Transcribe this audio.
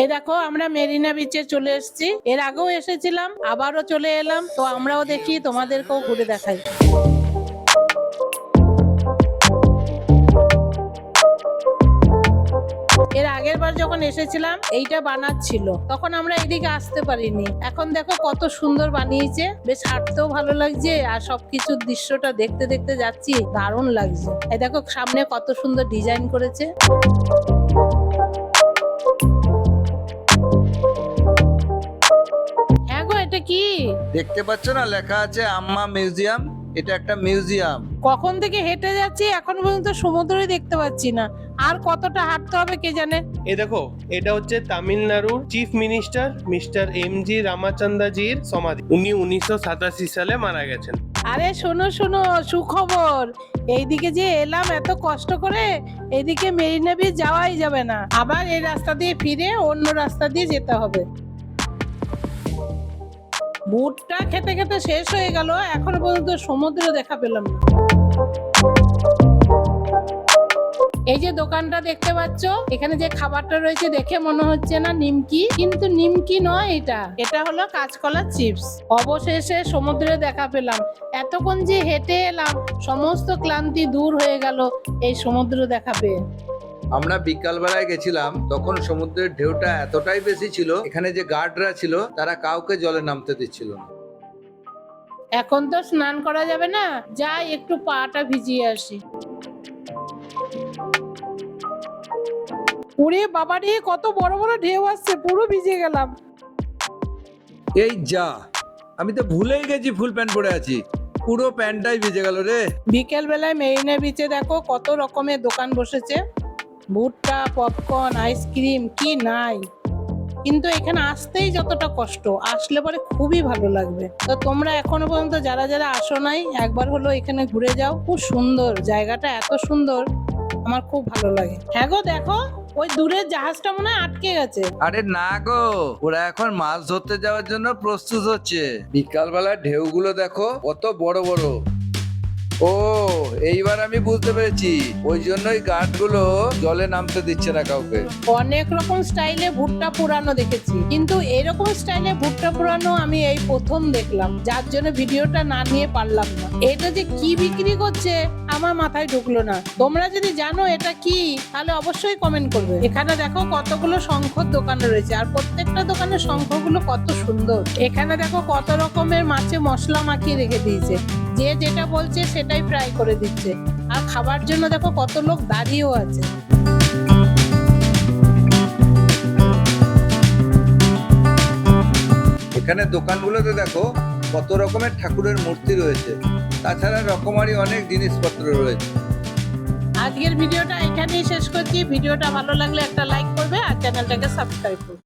এই দেখো, আমরা মেরিনা বিচে চলে এসেছি। এর আগেও এসেছিলাম, আবারও চলে এলাম। তো আমরাও দেখি, তোমাদেরকেও ঘুরে দেখাই। এর আগের বার যখন এসেছিলাম, এইটা বানাচ্ছিল। তখন আমরা এদিকে আসতে পারিনি। এখন দেখো, কত সুন্দর বানিয়েছে। বেশ হাঁটতেও ভালো লাগছে, আর সবকিছুর দৃশ্যটা দেখতে দেখতে যাচ্ছি, দারুণ লাগছে। এই দেখো, সামনে কত সুন্দর ডিজাইন করেছে। দেখতে পাচ্ছ না? লেখা আছে আম্মা মিউজিয়াম। এটা একটা মিউজিয়াম। কখন থেকে হেঁটে যাচ্ছি এখন পর্যন্ত সমুদ্রই দেখতে পাচ্ছি না। আর কতটা হাঁটতে হবে কে জানে? এ দেখো এটা হচ্ছে তামিলনাড়ুর chief minister mister M G রামাচন্দ্রজির সমাধি। উনি উনিশশো সাতাশি সালে মারা গেছেন। আরে শোনো শোনো সুখবর। এইদিকে যে এলাম এত কষ্ট করে এইদিকে মেরিনা বিচ যাওয়াই যাবে না। আবার এই রাস্তা দিয়ে ফিরে অন্য রাস্তা দিয়ে যেতে হবে। ভুট্টা খেতে খেতে শেষ হয়ে গেল। এখনও পর্যন্ত সমুদ্র দেখা পেলাম না। এই যে দোকানটা দেখতে পাচ্ছ, এখানে যে খাবারটা রয়েছে দেখে মনে হচ্ছে না নিমকি, কিন্তু নিমকি নয় এটা। এটা হলো কাঁচকলা চিপস। অবশেষে সমুদ্রে দেখা পেলাম। এতক্ষণ যে হেঁটে এলাম, সমস্ত ক্লান্তি দূর হয়ে গেল এই সমুদ্র দেখা পেয়ে। আমরা বিকাল বেলায় গেছিলাম তখন সমুদ্রের ঢেউটা এতটাই বেশি ছিল এখানে যে গার্ডরা ছিল তারা কাউকে জলে নামতে দিচ্ছিল না। এখন তো স্নান করা যাবে না যাই একটু পাটা ভিজিয়ে আসি। ওরে বাবারে কত বড় বড় ঢেউ আসছে পুরো ভিজে গেলাম। এই যা আমি তো ভুলেই গেছি ফুল প্যান্ট পরে আছি পুরো প্যান্টটাই ভিজে গেল রে। বিকেল বেলায় মেরিনা বিচে দেখো কত রকমের দোকান বসেছে। ভুট্টা পপকর্ন আইসক্রিম কি নাই? কিন্তু এখানে আসতেই যতটা কষ্ট, আসলে পরে খুবই ভালো লাগবে। তো তোমরা এখনও পর্যন্ত যারা যারা আসো নাই, একবার হলো এখানে ঘুরে যাও। খুব সুন্দর, জায়গাটা এত সুন্দর, আমার খুব ভালো লাগে। হ্যাঁ গো, দেখো, ওই দূরের জাহাজটা মনে হয় আটকে গেছে। আরে না গো, ওরা এখন মাছ ধরতে যাওয়ার জন্য প্রস্তুত হচ্ছে। বিকাল বেলার ঢেউগুলো দেখো, কত বড় বড়। ও, এইবার আমি বুঝতে পেরেছি। ওই জন্যই গার্ডগুলো জলে নামতে দিচ্ছে না কাউকে। অনেক রকম স্টাইলে ভুট্টা পুরানো দেখেছি। কিন্তু এরকম স্টাইলে ভুট্টা পুরানো আমি এই প্রথম দেখলাম। যার জন্য ভিডিওটা না নিয়ে পারলাম না। এটা যে কি বিক্রি করছে, আমার মাথায় ঢুকলো না। তোমরা যদি জানো এটা কি, তাহলে অবশ্যই কমেন্ট করবে। এখানে দেখো কতগুলো শঙ্খর দোকান রয়েছে। আর প্রত্যেকটা দোকানের শঙ্খগুলো কত সুন্দর। এখানে দেখো কত রকমের মাছে মশলা মাখিয়ে রেখে দিয়েছে। যে যেটা বলছে সেটাই ফ্রাই করে দিচ্ছে। আর খাবার জন্য দেখো কত লোক দাঁড়িয়েও আছে। এখানে দোকানগুলোতে দেখো কত রকমের ঠাকুরের মূর্তি রয়েছে। তাছাড়া রকমারি অনেক জিনিসপত্র রয়েছে। আজকের ভিডিওটা এখানেই শেষ করছি। ভিডিওটা ভালো লাগলে একটা লাইক করবে আর চ্যানেলটাকে সাবস্ক্রাইব করবে।